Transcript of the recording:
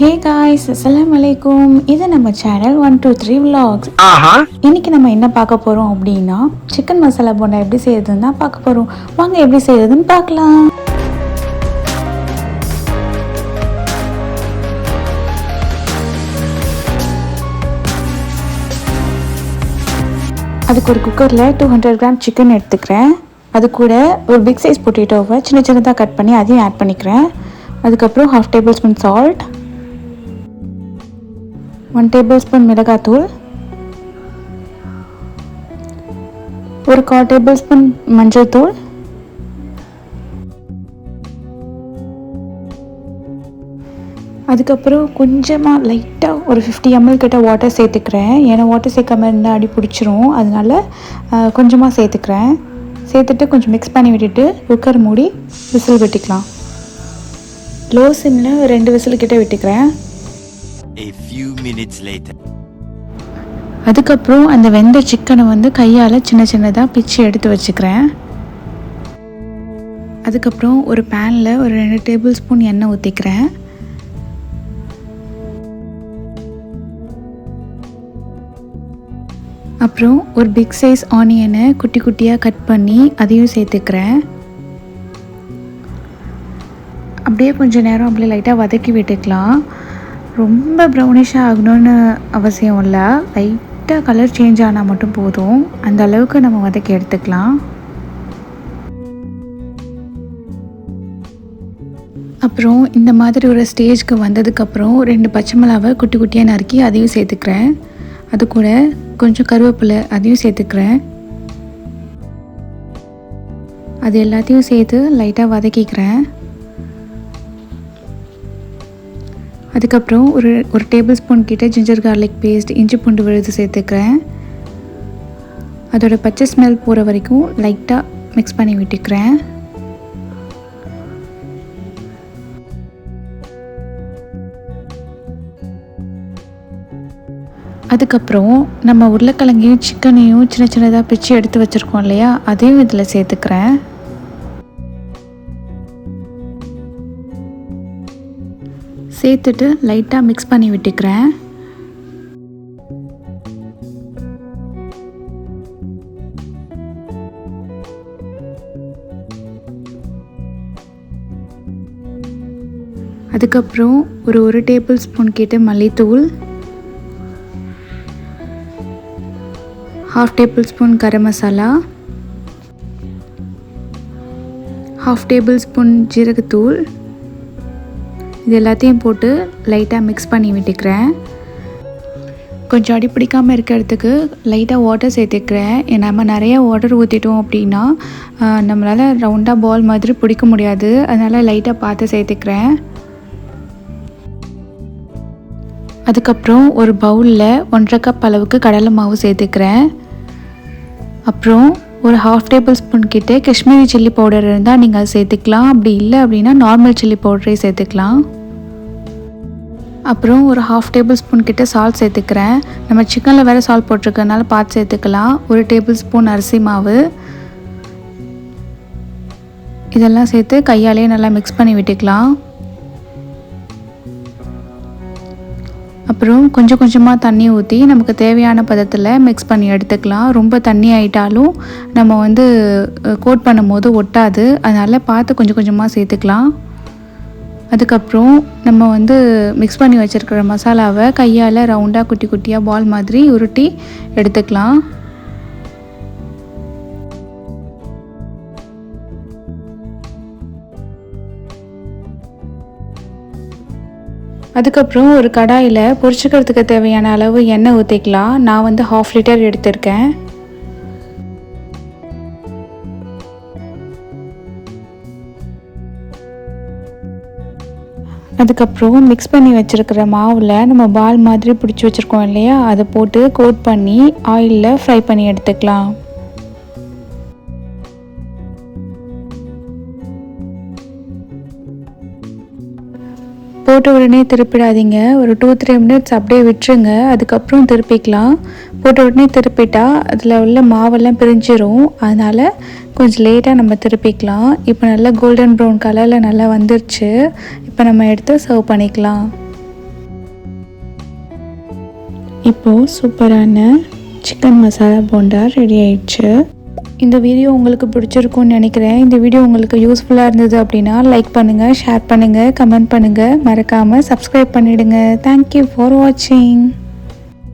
Hey guys அஸ்ஸலாமு அலைக்கும் இது நம்ம channel one two three vlogs. இன்னைக்கு நம்ம என்ன பார்க்க போகிறோம் அப்படின்னா சிக்கன் மசாலா போண்டா எப்படி செய்யறதுன்னு தான் பார்க்க போகிறோம் வாங்க எப்படி செய்யறதுன்னு பார்க்கலாம். அதுக்கு ஒரு குக்கரில் டூ ஹண்ட்ரட் கிராம் சிக்கன் எடுத்துக்கிறேன். அது கூட ஒரு பிக் சைஸ் பொட்டேட்டோவை சின்ன சின்னதாக கட் பண்ணி அதையும் ஆட் பண்ணிக்கிறேன். அதுக்கப்புறம் half tablespoon salt one tablespoon மிளகாத்தூள். ஒரு கால் டேபிள் ஸ்பூன் மஞ்சள் தூள் அதுக்கப்புறம் கொஞ்சமாக லைட்டாக ஒரு ஃபிஃப்டி எம்எல் கிட்ட வாட்டர் சேர்த்துக்கிறேன். ஏன்னா வாட்டர் சேர்க்காம இருந்தால் அடி பிடிச்சிரும். அதனால கொஞ்சமாக சேர்த்துக்கிறேன். சேர்த்துட்டு கொஞ்சம் மிக்ஸ் பண்ணி விட்டுட்டு குக்கர் மூடி விசில் விட்டுக்கலாம். லோ சிம்மில் ரெண்டு விசில் கிட்ட விட்டுக்கிறேன். A few minutes later. அதுக்கப்புறம் அந்த வெந்த சிக்கனை வந்து கையால் சின்ன சின்னதாக பிச்சு எடுத்து வச்சுக்கிறேன். அதுக்கப்புறம் ஒரு பேனில் ஒரு ரெண்டு டேபிள் ஸ்பூன் எண்ணெய் ஊற்றிக்கிறேன் அப்புறம் ஒரு பிக் சைஸ் ஆனியனை குட்டி குட்டியாக கட் பண்ணி அதையும் சேர்த்துக்கிறேன். அப்படியே கொஞ்சம் நேரம் அப்படியே லைட்டாக வதக்கி விட்டுக்கலாம். ரொம்ப ப்ரௌனிஷாக ஆகணும்னு அவசியம் இல்லை. லைட்டாக கலர் சேஞ்ச் ஆனால் மட்டும் போதும். அந்த அளவுக்கு நம்ம வதக்கி எடுத்துக்கலாம் அப்புறம் இந்த மாதிரி ஒரு ஸ்டேஜ்க்கு வந்ததுக்கப்புறம் ரெண்டு பச்சை மிளகாவை குட்டி குட்டியாக நறுக்கி அதையும் சேர்த்துக்கிறேன். அது கூட கொஞ்சம் கருவேப்பிலை அதையும் சேர்த்துக்கிறேன். அது எல்லாத்தையும் சேர்த்து லைட்டாக வதக்கிக்கிறேன். அதுக்கப்புறம் ஒரு ஒரு டேபிள் ஸ்பூன் கிட்டே ஜிஞ்சர் கார்லிக் பேஸ்ட் இஞ்சி பூண்டு விழுது சேர்த்துக்கிறேன். அதோடய பச்சை ஸ்மெல் போகிற வரைக்கும் லைட்டாக மிக்ஸ் பண்ணி விட்டுக்கிறேன். அதுக்கப்புறம் நம்ம உருளைக்கிழங்கையும் சிக்கனையும் சின்ன சின்னதாக பிச்சு எடுத்து வச்சுருக்கோம் இல்லையா அதையும் இதில் சேர்த்துக்கிறேன். சேர்த்துட்டு லைட்டாக மிக்ஸ் பண்ணி விட்டுக்கிறேன். அதுக்கப்புறம் ஒரு ஒரு டேபிள் ஸ்பூன் கிட்ட மல்லித்தூள். Half tablespoon garam masala. Half tablespoon ஜீரகத்தூள். இது எல்லாத்தையும் போட்டு லைட்டாக மிக்ஸ் பண்ணி விட்டுக்கிறேன். கொஞ்சம் அடி பிடிக்காமல் இருக்கிறதுக்கு லைட்டாக வாட்டர் சேர்த்துக்கிறேன். நம்ம நிறைய வாட்டர் ஊற்றிட்டோம் அப்படின்னா நம்மளால் ரவுண்டாக பால் மாதிரி பிடிக்க முடியாது. அதனால் லைட்டாக பார்த்து சேர்த்துக்கிறேன். அதுக்கப்புறம் ஒரு பவுலில் ஒன்றரை கப் அளவுக்கு கடலை மாவு சேர்த்துக்கிறேன். அப்புறம் ஒரு ஹாஃப் டேபிள் ஸ்பூன் கிட்டே காஷ்மீரி சில்லி பவுடர் இருந்தால் நீங்கள் அதை சேர்த்துக்கலாம். அப்படி இல்லை அப்படின்னா நார்மல் சில்லி பவுடரே சேர்த்துக்கலாம். அப்புறம் ஒரு ஹாஃப் டேபிள் ஸ்பூன் கிட்ட சால்ட் சேர்த்துக்கிறேன். நம்ம சிக்கனில் வேறு சால்ட் போட்டிருக்கனால பார்த்து சேர்த்துக்கலாம். ஒரு டேபிள் ஸ்பூன் அரிசி மாவு. இதெல்லாம் சேர்த்து கையாலேயே நல்லா மிக்ஸ் பண்ணி விட்டுக்கலாம். அப்புறம் கொஞ்சம் கொஞ்சமாக தண்ணி ஊற்றி நமக்கு தேவையான பதத்தில் மிக்ஸ் பண்ணி எடுத்துக்கலாம். ரொம்ப தண்ணி ஆயிட்டாலும் நம்ம வந்து கோட் பண்ணும்போது ஒட்டாது. அதனால் பார்த்து கொஞ்சம் கொஞ்சமாக சேர்த்துக்கலாம். அதுக்கப்புறம் நம்ம வந்து மிக்ஸ் பண்ணி வச்சுருக்கிற மசாலாவை கையால் ரவுண்டாக குட்டி குட்டியாக பால் மாதிரி உருட்டி எடுத்துக்கலாம். அதுக்கப்புறம் ஒரு கடாயில் பொரிச்சுக்கிறதுக்கு தேவையான அளவு எண்ணெய் ஊற்றிக்கலாம் நான் வந்து ஹாஃப் லிட்டர் எடுத்திருக்கேன். அதுக்கப்புறம் மிக்ஸ் பண்ணி வச்சுருக்கிற மாவில் நம்ம பால் மாதிரி பிடிச்சி வச்சுருக்கோம் இல்லையா? அதை போட்டு கோட் பண்ணி ஆயிலில் ஃப்ரை பண்ணி எடுத்துக்கலாம். போட்ட உடனே திருப்பிடாதீங்க. ஒரு டூ த்ரீ மினிட்ஸ் அப்படியே விட்டுருங்க. அதுக்கப்புறம் திருப்பிக்கலாம். போட்ட உடனே திருப்பிட்டா அதில் உள்ள மாவெல்லாம் பிரிஞ்சிரும். அதனால் கொஞ்சம் லேட்டாக நம்ம திருப்பிக்கலாம். இப்போ நல்லா கோல்டன் ப்ரௌன் கலரில் நல்லா வந்துருச்சு. இப்போ நம்ம எடுத்து சர்வ் பண்ணிக்கலாம். இப்போது சூப்பரான சிக்கன் மசாலா போண்டா ரெடி ஆயிடுச்சு. இந்த வீடியோ உங்களுக்கு பிடிச்சிருக்கும்னு நினைக்கிறேன். இந்த வீடியோ உங்களுக்கு யூஸ்ஃபுல்லாக இருந்தது அப்படின்னா லைக் பண்ணுங்கள் ஷேர் பண்ணுங்கள் கமெண்ட் பண்ணுங்கள் மறக்காமல் சப்ஸ்கிரைப் பண்ணிவிடுங்க தேங்க்யூ ஃபார் வாட்சிங்